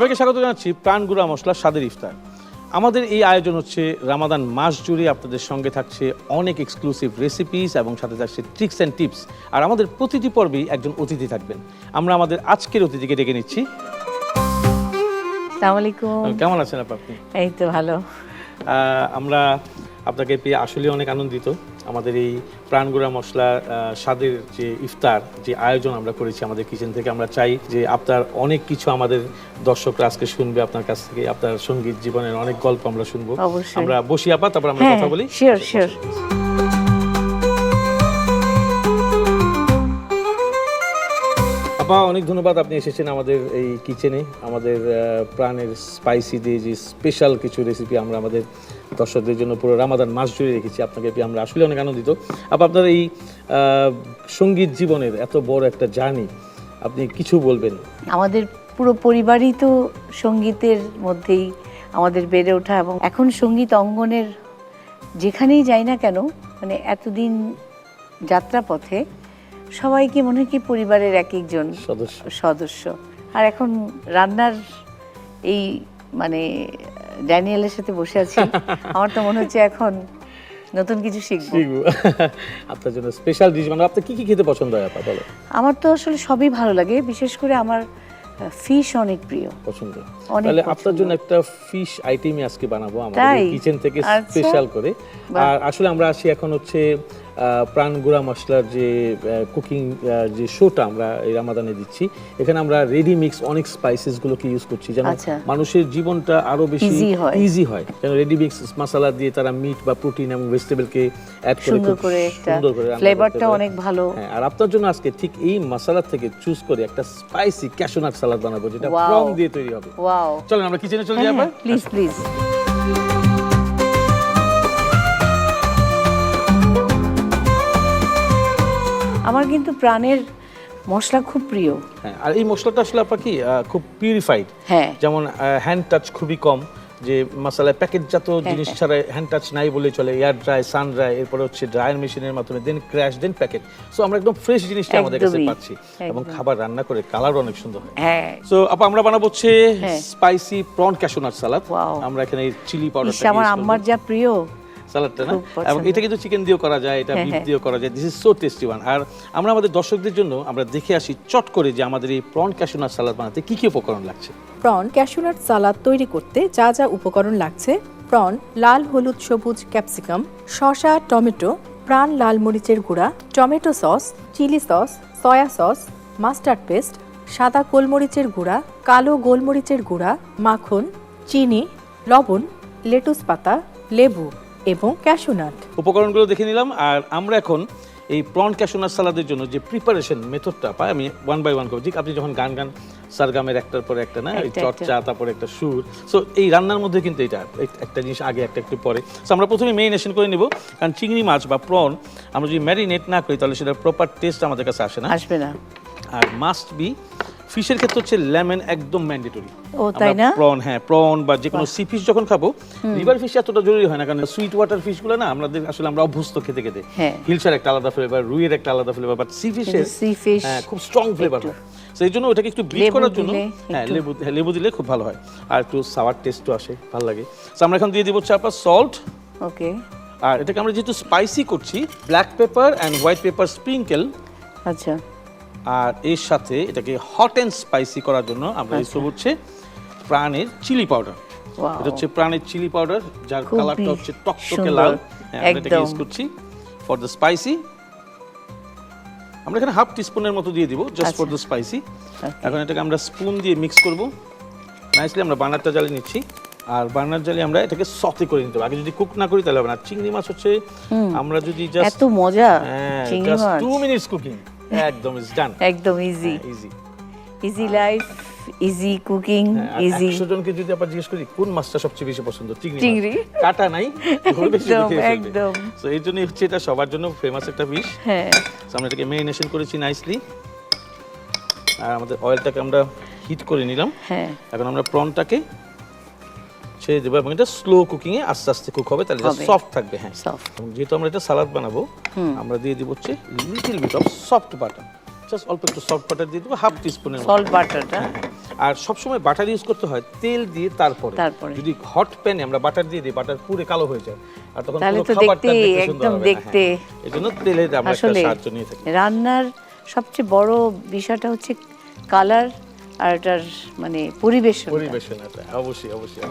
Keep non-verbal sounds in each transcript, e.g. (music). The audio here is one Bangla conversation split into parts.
সবাইকে স্বাগত জানাচ্ছি প্রাণগুড়া মশলা স্বাদের ইফতার। আমাদের এই আয়োজন হচ্ছে রামাদান মাস জুড়ে আপনাদের সঙ্গে থাকছে অনেক এক্সক্লুসিভ রেসিপিস এবং সাথে থাকছে ট্রিক্স অ্যান্ড টিপস আর আমাদের প্রতিটি পর্বেই একজন অতিথি থাকবেন। আমরা আমাদের আজকের অতিথিকে ডেকে নিচ্ছি। আলাইকুম। কেমন আছেন আপনি? এই তো ভালো। আমরা আপনাকে পেয়ে আসলে অনেক আনন্দিত। আমাদের এই প্রাণগুড়া মশলা স্বাদের যে ইফতার যে আয়োজন আমরা করেছি আমাদের কিচেন থেকে আমরা চাই যে আপনার অনেক কিছু আমাদের দর্শকরা আজকে শুনবে আপনার কাছ থেকে আপনার সংগীত জীবনের অনেক গল্প আমরা শুনব। আমরা বসি আপা তারপর আমরা হ্যাঁ কথা বলি। শিওর শিওর আপা অনেক ধন্যবাদ, আপনি এসেছেন আমাদের এই কিচেনে আমাদের প্রাণের স্পাইসি দিয়ে যে স্পেশাল কিছু রেসিপি আমরা আমাদের দর্শকদের জন্য পুরো রামাদান মাস জুড়ে রেখেছি, আপনাকে আমরা আসলে অনেক আনন্দিত। আপা, আপনার এই সংগীত জীবনের এত বড় একটা জার্নি আপনি কিছু বলবেন? আমাদের পুরো পরিবারই তো সঙ্গীতের মধ্যেই আমাদের বেড়ে ওঠা এবং এখন সংগীত অঙ্গনের যেখানেই যাই না কেন মানে এতদিন যাত্রাপথে সবাইকে মনে হয় কি পরিবারের এক একজন সদস্য। সদস্য? আর এখন রান্নার এই মানে ড্যানিয়েলের সাথে বসে আছি (laughs) আমার তো মনে হচ্ছে এখন নতুন কিছু শিখব। (laughs) আপনার জন্য স্পেশাল ডিশ মানে আপনার কি কি খেতে পছন্দ হয় আপা বলো? আমার তো আসলে সবই ভালো লাগে বিশেষ করে আমার ফিশ অনেক প্রিয়। পছন্দ। তাহলে আপনার জন্য একটা ফিশ আইটেমই আজকে বানাবো আমাদের কিচেন থেকে আচ্ছা। স্পেশাল করে। আর আসলে আমরা আসি এখন হচ্ছে আহ, প্রাণ গুঁড়া মশলার যে কুকিং যে শোটা আমরা এই রামাদানে দিচ্ছি এখানে আমরা রেডি মিক্স অনেক স্পাইসেস গুলোকে ইউজ করছি। যেন আচ্ছা। মানুষের জীবনটা আরও বেশি ইজি হয়। যেন রেডি মিক্স মশলা দিয়ে তারা মিট বা প্রোটিন এবং ভেজিটেবলকে অ্যাড করে সুন্দর করে একটা সুন্দর করে ফ্লেভারটা অনেক ভালো। হ্যাঁ আর আপনার জন্য আজকে ঠিক এই মশলা থেকে চুজ করে একটা স্পাইসি ক্যাশনাট সালাদ বানাবো যেটা. প্রন দিয়ে তৈরি হবে। ওয়াও চলেন আমরা কিচেনে চলে যাই আবার। প্লিজ প্লিজ আমার কিন্তু প্রাণের মশলা খুব প্রিয়। হ্যাঁ আর এই মশলাটা আসলে আপনার কি খুব পিউরিফাইড হ্যাঁ। যেমন হ্যান্ড টাচ খুবই কম যে মশলায় প্যাকেটজাত জিনিস ছাড়া হ্যান্ড টাচ নাই বলে চলে এয়ার ড্রাই সান ড্রাই এরপরে হচ্ছে ড্রায়ার মেশিনের মাধ্যমে then crush then packet so আমরা একদম ফ্রেশ জিনিসটা আমাদের কাছে পাচ্ছি এবং খাবার রান্না করে কালার অনেক সুন্দর হয়। হ্যাঁ। সো আপা আমরা বানাবো হচ্ছে হ্যাঁ। স্পাইসি প্রন ক্যাশনাট সালাদ আমরা এখানে চিলি পাউডার আমার আম্মার যা প্রিয়। সালাদটা না। এবং এটা কিন্তু চিকেন দিয়েও করা যায় এটা হ্যাঁ, বিফ হ্যাঁ। দিয়েও করা যায়। This is so tasty one আর আমরা আমাদের দর্শকদের জন্য আমরা দেখে আসি চট করে যে আমাদের এই প্রন ক্যাশনাট সালাদ বানাতে কি কি উপকরণ লাগছে। প্রন ক্যাশনাট সালাদ তৈরি করতে যা যা উপকরণ লাগছে প্রন লাল হলুদ সবুজ ক্যাপসিকাম শসা টমেটো প্রাণ লাল মরিচের গুঁড়া tomato sauce chili sauce soya sauce mustard paste সাদা গোলমরিচের গুঁড়া কালো গোলমরিচের গুঁড়া মাখন চিনি লবণ লেটুস পাতা লেবু। এবং ক্যাশনাট। উপকরণগুলো দেখে নিলাম আর আমরা এখন এই প্রন ক্যাশনাট সালাদের জন্য যে প্রিপারেশন মেথডটা পাই আমি ওয়ান বাই ওয়ান করছি আপনি যখন গান গান সারগামের একটার পর একটা না এই চর্চা তারপরে একটা সুর। সো এই রান্নার মধ্যে কিন্তু এটা একটা জিনিস আগে একটা একটু পরে। সো আমরা প্রথমে মেরিনেশন করে নিব কারণ চিংড়ি মাছ বা প্রন আমরা যদি ম্যারিনেট না করি তাহলে সেটার প্রপার টেস্ট আমাদের কাছে আসে না। আসবে না। আর মাস্ট বি ফিশের ক্ষেত্রে হচ্ছে লেমন একদম ম্যান্ডেটরি। ও, তাই না? প্রন হ্যাঁ প্রন বা যে কোনো সি ফিশ যখন খাব রিভার ফিশ এতটা জরুরি হয় না কারণ সুইট ওয়াটার ফিশগুলো না আমাদের আসলে আমরা অভ্যস্ত খেতে খেতে। হ্যাঁ। হিলসার একটা আলাদা ফ্লেভার রুইয়ের একটা আলাদা ফ্লেভার বাট সি ফিশের fish হ্যাঁ খুব স্ট্রং ফ্লেভার হয়। সেই জন্য ওটাকে একটু বিট লেবু করার জন্য হ্যাঁ লেবু হ্যাঁ, লেবু দিলে খুব ভালো হয়। আর একটু সাওয়ার টেস্টও আসে ভালো লাগে। তো আমরা এখন দিয়ে দিব হচ্ছে আপনার সল্ট ওকে। আর এটাকে আমরা যেহেতু স্পাইসি করছি black pepper and white pepper sprinkle আচ্ছা। আর এর সাথে এটাকে হট অ্যান্ড স্পাইসি করার জন্য আমরা ইউজ করব হচ্ছে প্রাণের চিলি পাউডার এটা হচ্ছে প্রাণের চিলি পাউডার যার কালারটা হচ্ছে টকটকে লাল। হ্যাঁ, আমরা এটাকে। ইউজ করছি ফর দ্য স্পাইসি আমরা এখানে হাফ টিস্পুনের মতো দিয়ে দিব জাস্ট ফর আচ্ছা। দ্য স্পাইসি এখন এটাকে আমরা স্পুন দিয়ে মিক্স করব। নাইসলি আমরা বার্নারটা জ্বালিয়ে নিচ্ছি। আর বার্নার জ্বালিয়ে আমরা এটাকে সতে করে নিতে হবে। আগে যদি কুক না করি তাহলে হবে না। চিংড়ি মাছ হচ্ছে আমরা যদি জাস্ট এত মজা হ্যাঁ চিংড়ি জাস্ট মাছ। টু মিনিটস কুকিং (laughs) একদম ইজ ডান একদম easy easy easy life easy cooking easy একশো জনকে যদি আবার জিজ্ঞেস করি কোন মাছটা সবচেয়ে বেশি পছন্দ? চিংড়ি চিংড়ি। কাটা নাই (laughs) একদম, একদম। So এই জন্যই হচ্ছে এটা সবার জন্য ফেমাস একটা ফিশ হ্যাঁ। আমরা এটাকে মেরিনেশন করেছি নাইসলি আর আমাদের অয়েলটাকে আমরা হিট করে নিলাম। হ্যাঁ। এখন আমরা প্রনটাকে ছেড়ে দেবো এবং এটা স্লো কুকিং এ আস্তে আস্তে কুক হবে তাহলে। সফট থাকবে হ্যাঁ। যেহেতু আমরা এটা সালাদ বানাবো আমরা দিয়ে দিব হচ্ছে little bit of soft butter just অল্প একটু সফট বাটার দিয়ে দেবো হাফ টিস্পুনের সল্ট বাটারটা আর সবসময় বাটার ইউজ করতে হয় তেল দিয়ে তারপরে। যদি হট প্যানে আমরা বাটার দিয়ে দিই বাটার পুরো কালো হয়ে যায় আর তখন পুরো খাবারটা দেখতে দেখতে একদম দেখতে হ্যাঁ, এই জন্য তেলের আমরা একটা সাহায্য নিয়ে থাকি। রান্নার সবচেয়ে বড় বিষয়টা হচ্ছে কালার আর এটার মানে পরিবেশন পরিবেশনাটা অবশ্যই অবশ্যই।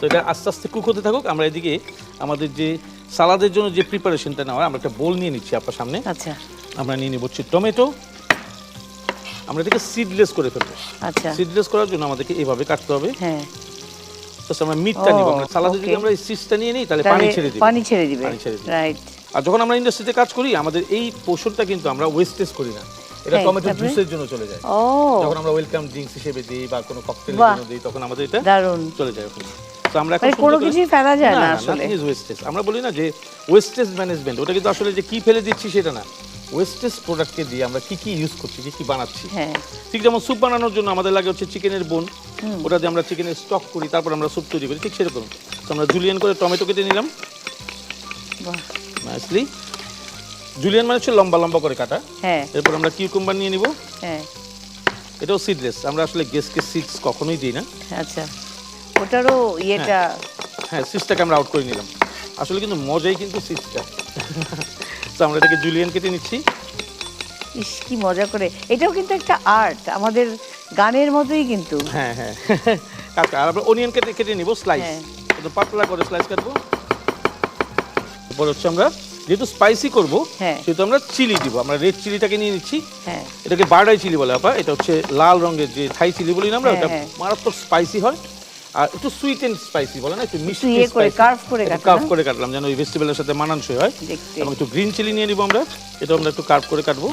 তো এটা আস্তে আস্তে কুক হতে থাকুক আমরা এদিকে আমাদের যে সালাদের জন্য যে প্রিপারেশনটা নেওয়া আমরা একটা বোল নিয়ে নিচ্ছি আপনার সামনে। আচ্ছা। আমরা নিয়ে নিব হচ্ছে টমেটো। আমরা এটাকে সিডলেস করে ফেলব। আচ্ছা। সিডলেস করার জন্য আমাদেরকে এইভাবে কাটতে হবে। হ্যাঁ। আমরা মিটটা নিব। আমরা সালাদে যদি আমরা এই নিয়ে নিই তাহলে পানি ছেড়ে পানি ছেড়ে দিবে। পানি ছেড়ে দিবে। রাইট আর যখন আমরা ইন্ডাস্ট্রিতে কাজ করি আমাদের এই পোর্শনটা কিন্তু আমরা ওয়েস্টেজ করি না। এটা টমেটো জুসের জন্য চলে যায়। ও যখন আমরা ওয়েলকাম ড্রিঙ্কস হিসেবে দিই বা কোনো ককটেলের জন্য দিই তখন আমাদের এটা দারুণ। চলে যায় ওখানে। তো আমরা এখন মানে কোনো করে- ফেলা যায় না আসলে। nothing is আমরা বলি না যে ওয়েস্টেজ ম্যানেজমেন্ট ওটা কিন্তু আসলে যে কি ফেলে দিচ্ছি সেটা না। ওয়েস্টেজ প্রোডাক্টকে দিয়ে আমরা কি কি ইউজ করছি কি কি বানাচ্ছি। হ্যাঁ। ঠিক যেমন স্যুপ বানানোর জন্য আমাদের লাগে হচ্ছে চিকেনের বোন ওটা দিয়ে আমরা চিকেনের স্টক করি তারপর আমরা স্যুপ তৈরি করি। ঠিক সেরকম। তো আমরা জুলিয়ান করে টমেটো কেটে নিলাম। নাইসলি জুলিয়ান মানে হচ্ছে লম্বা লম্বা করে কাটা। হ্যাঁ। এরপর আমরা কিউকুম্বার নিয়ে নিব। হ্যাঁ। এটাও সিডলেস আমরা আসলে গেসকে সিডস কখনোই দিই না। আচ্ছা ওটারও ইয়েটা হ্যাঁ সিডসটাকে আমরা আউট করে নিলাম। আসলে কিন্তু মজাই কিন্তু সিডসটা তো আমরা এটাকে জুলিয়ান কেটে নিচ্ছি। ইস কি মজা করে। এটাও কিন্তু একটা আর্ট আমাদের গানের মতোই কিন্তু। হ্যাঁ হ্যাঁ। কাটকা আর আমরা অনিয়ন কেটে কেটে নিব স্লাইস হ্যাঁ। পাতলা করে স্লাইস কাটবো। এরপর হচ্ছে আমরা যেহেতু স্পাইসি করব হ্যাঁ। সেহেতু আমরা চিলি দিব। আমরা রেড চিলিটাকে নিয়ে নিচ্ছি। হ্যাঁ। এটাকে বারডাই চিলি বলে আপা। এটা হচ্ছে লাল রঙের যে থাই চিলি বলি না আমরা হ্যাঁ, ওটা। মারাত্মক স্পাইসি হয়। আর একটু সুইট এন্ড স্পাইসি বলে না একটু মিষ্টি ইয়ে করে, carve করে কার্ভ করে কাটলাম যেন ওই ভেজিটেবলের সাথে মানানসই হয়। এবং একটু গ্রিন চিলি নিয়ে নিব আমরা। এটা আমরা একটু কার্ভ করে কাটবো।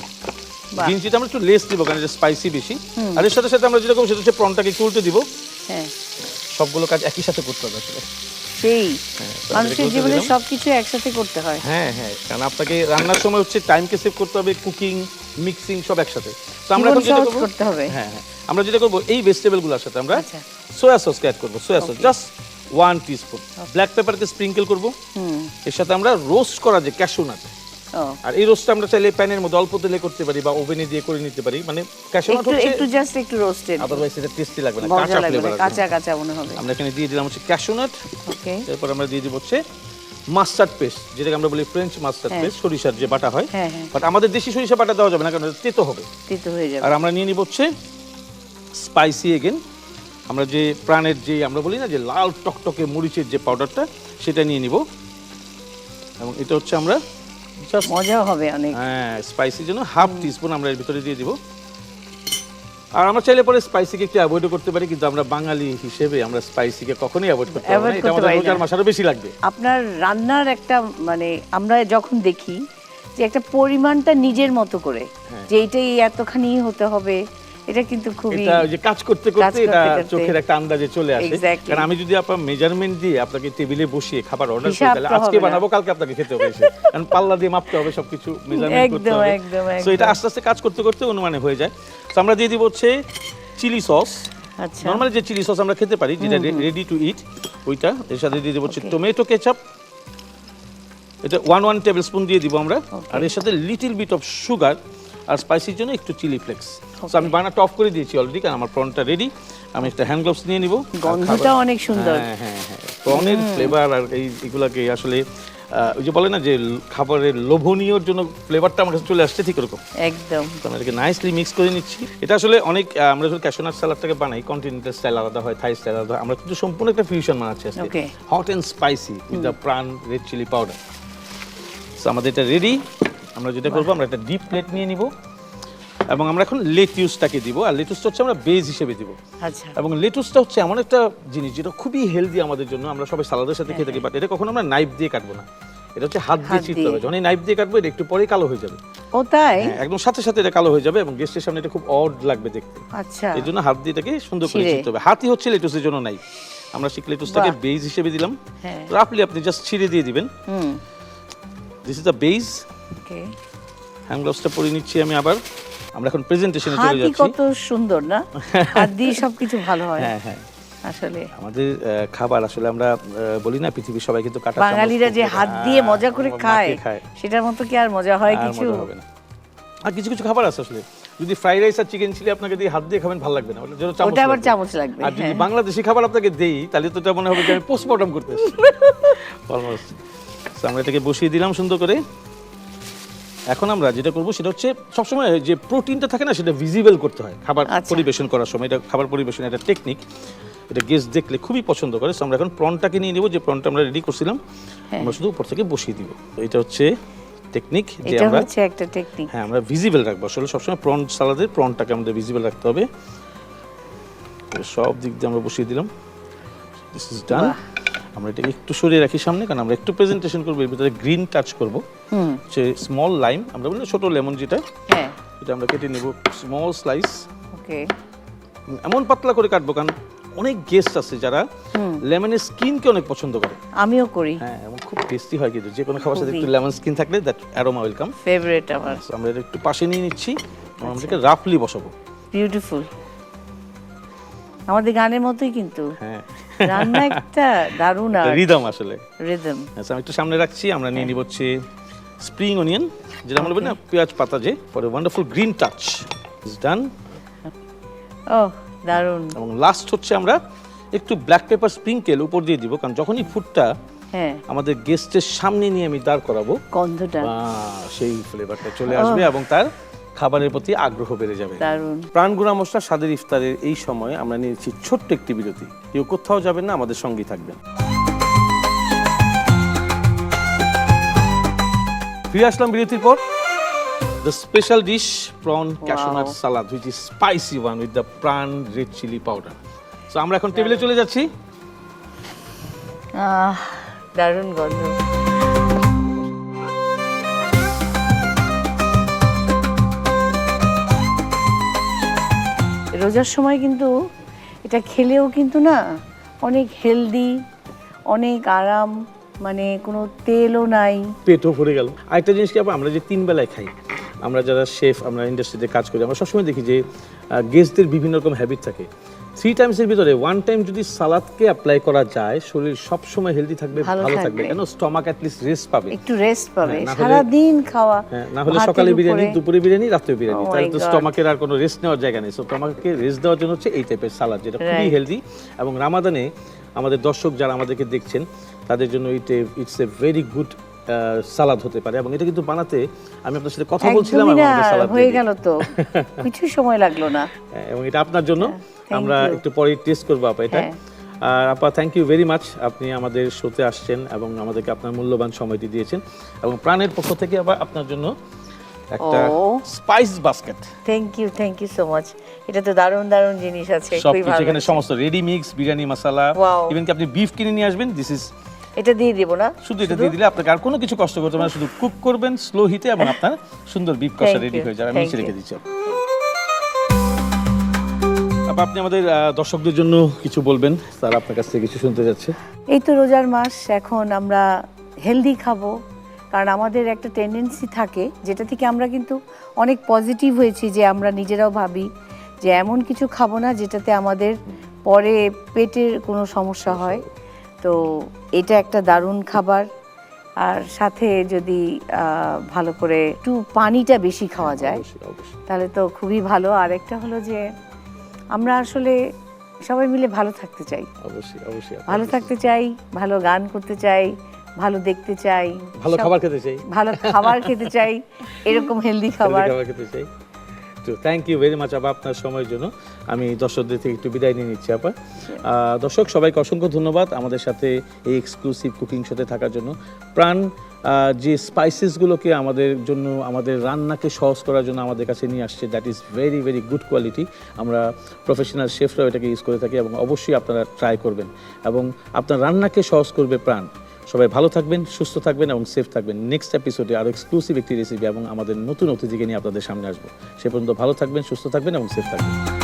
গ্রিন চিলিটা আমরা একটু লেস দিব কারণ এটা স্পাইসি বেশি। আর এর সাথে সাথে আমরা যেরকম সেটা হচ্ছে প্রনটাকে একটু উল্টে দিব। হ্যাঁ। সবগুলো কাজ একই সাথে করতে হবে আসলে। সেই হ্যাঁ, মানুষের জীবনে। সবকিছু একসাথে করতে হয়। হ্যাঁ হ্যাঁ কারণ আপনাকে রান্নার সময় হচ্ছে টাইমকে সেভ করতে হবে কুকিং মিক্সিং সব একসাথে। তো আমরা এখন যেটা করতে হবে। হ্যাঁ হ্যাঁ আমরা যেটা করব এই ভেজিটেবলগুলোর সাথে আমরা। সোয়া সস অ্যাড করব soya sauce just one teaspoon black পেপারকে sprinkle করব। হুম। এর সাথে আমরা রোস্ট করা যে ক্যাশু নাট আর এই রোস্টটা আমরা চাইলে প্যানের মধ্যে অল্প তেলে করতে পারি বা ওভেনে দিয়ে করে নিতে পারি। মানে ক্যাশু নাট একটু হচ্ছে একটু জাস্ট একটু রোস্টেড আদারওয়াইজ এটা টেস্টি লাগবে না কাঁচা লাগবে ফ্লেভার কাঁচা কাঁচা মনে হবে। আমরা এখানে দিয়ে দিলাম হচ্ছে ক্যাশু ওকে এরপর আমরা দিয়ে দিব হচ্ছে মাস্টার্ড পেস্ট যেটাকে আমরা বলি ফ্রেঞ্চ মাস্টার্ড হ্যাঁ। পেস্ট সরিষার যে বাটা হয়। হ্যাঁ, হ্যাঁ। বাট আমাদের দেশি সরিষা বাটা দেওয়া যাবে না কারণ তেতো হবে। তিতো হয়ে যাবে। আর আমরা নিয়ে নিব হচ্ছে স্পাইসি এগেন আমরা যে প্রাণের যে আমরা বলি না যে লাল টকটকে মরিচের যে পাউডারটা সেটা নিয়ে নিব। এবং এটা হচ্ছে আমরা মজা হবে অনেক। হ্যাঁ স্পাইসির জন্য হাফ টিস্পুন আমরা এর ভিতরে দিয়ে দিব। আর আমরা চাইলে পরে স্পাইসিকে একটু করতে পারি কিন্তু আমরা বাঙালি হিসেবে আমরা স্পাইসিকে কখনোই অ্যাভয়েড করতে পারি না। এটা আমাদের রোজার বেশি লাগবে। আপনার রান্নার একটা মানে আমরা যখন দেখি যে একটা পরিমাণটা নিজের মতো করে হ্যাঁ। যে এটাই এতখানি হতে হবে এটা কিন্তু খুবই এটা যে কাজ করতে করতে এটা। চোখের একটা আন্দাজে চলে আসে। কারণ আমি যদি আপনার মেজারমেন্ট দিয়ে আপনাকে টেবিলে বসিয়ে খাবার অর্ডার করি তাহলে আজকে বানাবো কালকে আপনাকে খেতে হবে কারণ পাল্লা দিয়ে মাপতে হবে সবকিছু মেজারমেন্ট করতে হবে। একদম, সো এটা আস্তে আস্তে কাজ করতে করতে অনুমানে হয়ে যায়। তো আমরা দিয়ে দিব হচ্ছে চিলি সস আচ্ছা। নর্মালি যে চিলি সস আমরা খেতে পারি যেটা রেডি টু ইট ওইটা এর সাথে দিয়ে দেবো হচ্ছে টমেটো কেচাপ এটা ওয়ান ওয়ান টেবিল স্পুন দিয়ে দিব আমরা। আর এর সাথে লিটিল বিট অফ সুগার আর স্পাইসির জন্য একটু চিলি ফ্লেক্স তো আমি বানাটা অফ করে দিয়েছি অলরেডি কারণ আমার প্রনটা রেডি আমি একটা হ্যান্ড গ্লোভস নিয়ে নিব। গন্ধটা অনেক সুন্দর। হ্যাঁ হ্যাঁ হ্যাঁ। প্রনের ফ্লেভার আর এই এগুলাকে আসলে ওই যে বলে না যে খাবারের লোভনীয়র জন্য ফ্লেভারটা আমার কাছে চলে আসছে ঠিক ওরকম। একদম। তো আমরা এটাকে নাইসলি মিক্স করে নিচ্ছি। এটা আসলে অনেক আমরা যখন ক্যাশোনাট স্যালাডটাকে বানাই কন্টিনেন্টাল স্টাইল আলাদা হয় থাই স্টাইল আলাদা হয় আমরা কিন্তু সম্পূর্ণ একটা ফিউশন বানাচ্ছি আজকে. Hot and spicy with the Pran red chili powder so আমাদের এটা রেডি আমরা যেটা করব আমরা একটা ডিপ প্লেট নিয়ে নিব। এবং আমরা এখন লেটিউসটাকে দিব আর লেটুসটা হচ্ছে আমরা বেজ হিসেবে দিব। আচ্ছা। এবং লেটুসটা হচ্ছে এমন একটা জিনিস যেটা খুবই হেলদি আমাদের জন্য আমরা সবাই সালাদের সাথে খেতে থাকি বাট এটা কখনো আমরা নাইফ দিয়ে কাটবো না। এটা হচ্ছে হাত দিয়ে দিয়ে। হবে। যখন এই নাইফ দিয়ে কাটবো এটা একটু পরেই কালো হয়ে যাবে। ও তাই? হ্যাঁ, একদম সাথে সাথে এটা কালো হয়ে যাবে এবং গেস্টের সামনে এটা খুব অড লাগবে দেখতে। আচ্ছা। এই জন্য হাত দিয়ে এটাকে সুন্দর করে। ছিটতে হবে। হাতই হচ্ছে লেটুসের জন্য নাই। আমরা শিখ লেটুসটাকে বেজ হিসেবে দিলাম। হ্যাঁ। রাফলি আপনি জাস্ট ছিঁড়ে দিয়ে দিবেন। হুম। This is the base okay hand গ্লাভসটা পরে নিচ্ছি আমি আবার। আমরা এখন প্রেজেন্টেশনে চলে যাচ্ছি। কত সুন্দর না? (laughs) হাত দিয়ে সবকিছু ভালো হয়। হ্যাঁ হ্যাঁ। আসলে। আমাদের খাবার আসলে আমরা বলি না পৃথিবীর সবাই কিন্তু কাটা বাঙালিরা যে হাত হ্যাঁ, দিয়ে মজা করে খায় সেটার মতো কি আর মজা হয় কিছু? হবে না। আর কিছু কিছু খাবার আছে আসলে। যদি ফ্রাইড রাইস আর চিকেন চিলি আপনাকে দিয়ে হাত দিয়ে খাবেন ভালো লাগবে না। ওটা যেন চামচ ওটা আবার চামচ লাগবে, আর যদি হ্যাঁ। বাংলাদেশি খাবার আপনাকে দেই তাহলে তো মনে হবে যে আমি পোস্টমর্টম করতে অলমোস্ট (laughs) আমরা এটাকে বসিয়ে দিলাম সুন্দর করে। এখন আমরা যেটা করব সেটা হচ্ছে সবসময় যে প্রোটিনটা থাকে না সেটা ভিজিবল করতে হয়। খাবার আচ্ছা। পরিবেশন করার সময় এটা খাবার পরিবেশন একটা টেকনিক এটা গেস্ট দেখলে খুবই পছন্দ করে। আমরা এখন প্রনটাকে নিয়ে নেব যে প্রনটা আমরা রেডি করছিলাম হ্যাঁ। আমরা শুধু উপর থেকে বসিয়ে দিব। এটা হচ্ছে টেকনিক যে আমরা হচ্ছে একটা টেকনিক হ্যাঁ আমরা ভিজিবল রাখব। আসলে সবসময় প্রন সালাদের প্রনটাকে আমাদের ভিজিবল রাখতে হবে। সব দিক দিয়ে আমরা বসিয়ে দিলাম। দিস ইজ ডান আমরা এটাকে একটু সরিয়ে রাখি সামনে কারণ আমরা একটু প্রেজেন্টেশন করব এর ভিতরে গ্রিন টাচ করব। যে স্মল লাইম আমরা বলি ছোট লেমন যেটা হ্যাঁ। এটা আমরা কেটে নেব স্মল স্লাইস ওকে। এমন পাতলা করে কাটবো কারণ অনেক গেস্ট আছে যারা লেমনের স্কিনকে অনেক পছন্দ করে। আমিও করি। হ্যাঁ এবং খুব টেস্টি হয় কিন্তু। যে কোনো খাবার সাথে একটু লেমন স্কিন থাকলে দ্যাট অ্যারোমা ওয়েলকাম ফেভারিট আমার। আমরা এটা একটু পাশে নিয়ে নিচ্ছি আমরা আচ্ছা। এটাকে রাফলি বসাবো। বিউটিফুল আমাদের গানের মতোই কিন্তু। হ্যাঁ। রান্না একটা দারুণ আর (laughs) রিদম আসলে। রিদম আচ্ছা আমি একটু সামনে রাখছি আমরা নিয়ে নিব হচ্ছে স্প্রিং অনিয়ন যেটা আমরা বলি না পেঁয়াজ পাতা যে পরে wonderful green touch is done ও দারুণ। এবং লাস্ট হচ্ছে আমরা একটু ব্ল্যাক পেপার স্প্রিংকেল উপর দিয়ে দিব কারণ যখনই ফুডটা হ্যাঁ। আমাদের গেস্টের সামনে নিয়ে আমি দাঁড় করাবো গন্ধটা। সেই ফ্লেভারটা চলে আসবে এবং তার খাবারের প্রতি আগ্রহ বেড়ে যাবে। প্রাণগুড়া মশলা স্বাদের ইফতারের এই সময় আমরা নিয়েছি ছোট্ট একটি বিরতি। কেউ কোথাও যাবেন না আমাদের সঙ্গেই থাকবেন। ফিরে আসলাম বিরতির পর। The special dish prawn cashew nut salad which is spicy one with the Pran red chili powder so আমরা এখন টেবিলে চলে যাচ্ছি। দারুণ গন্ধ। রোজার সময় কিন্তু এটা খেলেও কিন্তু না অনেক হেলদি অনেক আরাম মানে কোনো তেলও নাই। পেটও ভরে গেল। আরেকটা জিনিস কি আমরা যে তিন বেলায় খাই আমরা যারা শেফ আমরা ইন্ডাস্ট্রিতে কাজ করি আমরা সবসময় দেখি যে গেস্টদের বিভিন্ন রকম হ্যাবিট থাকে। থ্রি টাইমসের ভিতরে ওয়ান টাইম যদি সালাদকে অ্যাপ্লাই করা যায় শরীর সবসময় হেলদি থাকবে ভালো থাকবে। কেন? স্টমাক অ্যাটলিস্ট রেস্ট পাবে। একটু রেস্ট পাবে। হ্যাঁ, সারাদিন খাওয়া হ্যাঁ, না হলে সকালে বিরিয়ানি দুপুরে বিরিয়ানি রাত্রে বিরিয়ানি। Oh তাহলে তো স্টমাকের আর কোনো রেস্ট নেওয়ার জায়গা নেই। সো তোমাকে রেস্ট দেওয়ার জন্য হচ্ছে এই টাইপের সালাদ যেটা খুবই হেলদি এবং রামাদানে আমাদের দর্শক যারা আমাদেরকে দেখছেন তাদের জন্য ইটে it's a very good salad হতে পারে। এবং এটা কিন্তু বানাতে আমি আপনার সাথে কথা বলছিলাম হয়ে গেল তো। (laughs) কিছু সময় লাগল না। হ্যাঁ, এবং এটা আপনার জন্য। আমরা একটু পরে টেস্ট করব আপা এটা। হ্যাঁ। আর আপা থ্যাংক ইউ ভেরি মাচ আপনি আমাদের শোতে আসছেন এবং আমাদেরকে আপনার মূল্যবান সময়টি দিয়েছেন। এবং প্রাণের পক্ষ থেকে আবার আপনার জন্য একটা spice basket thank you thank you so much এটা তো দারুণ দারুণ জিনিস আছে। সব কিছু এখানে সমস্ত ready mix biryani masala even কি আপনি বিফ কিনে নিয়ে আসবেন দিস ইজ এটা দিয়ে দিব না শুধু এটা দিয়ে দিলে আপনাকে আর কোনো কিছু কষ্ট করতে হবে না শুধু কুক করবেন স্লো হিটে এবং আপনার সুন্দর বিফ কষা রেডি হয়ে যাবে। আমি নিচে রেখে দিচ্ছি। আপা আপনি আমাদের দর্শকদের জন্য কিছু বলবেন? স্যার আপনার কাছ থেকে কিছু শুনতে যাচ্ছে। এই তো রোজার মাস এখন আমরা হেলদি খাব। কারণ আমাদের একটা টেন্ডেন্সি থাকে যেটা থেকে আমরা কিন্তু অনেক পজিটিভ হয়েছি যে আমরা নিজেরাও ভাবি যে এমন কিছু খাব না যেটাতে আমাদের পরে পেটের কোনো সমস্যা হয়। তো এটা একটা দারুণ খাবার। আর সাথে যদি ভালো করে একটু পানিটা বেশি খাওয়া যায় অবশ্যই অবশ্যই। তাহলে তো খুবই ভালো। আর একটা হলো যে আমরা আসলে সবাই মিলে ভালো থাকতে চাই। অবশ্যই অবশ্যই ভালো থাকতে চাই ভালো গান করতে চাই ভালো দেখতে চাই ভালো খাবার খেতে চাই। ভালো খাবার খেতে চাই (laughs) এরকম হেলদি খাবার। খাবার খেতে চাই। তো থ্যাংক ইউ ভেরি মাচ আপা আপনার সময়ের জন্য। আমি দর্শকদের থেকে একটু বিদায় নিয়ে নিচ্ছি আপা দর্শক সবাইকে অসংখ্য ধন্যবাদ আমাদের সাথে এই এক্সক্লুসিভ কুকিং শোতে থাকার জন্য। প্রাণ যে স্পাইসেসগুলোকে আমাদের জন্য আমাদের রান্নাকে সহজ করার জন্য আমাদের কাছে নিয়ে আসছে that is very very good quality আমরা প্রফেশনাল শেফরাও এটাকে ইউজ করে থাকি এবং অবশ্যই আপনারা ট্রাই করবেন। এবং আপনার রান্নাকে সহজ করবে প্রাণ। সবাই ভালো থাকবেন, সুস্থ থাকবেন এবং সেফ থাকবেন। নেক্সট এপিসোডে আরও এক্সক্লুসিভ একটি রেসিপি এবং আমাদের নতুন অতিথিকে নিয়ে আপনাদের সামনে আসব। সে পর্যন্ত ভালো থাকবেন, সুস্থ থাকবেন এবং সেফ থাকবেন।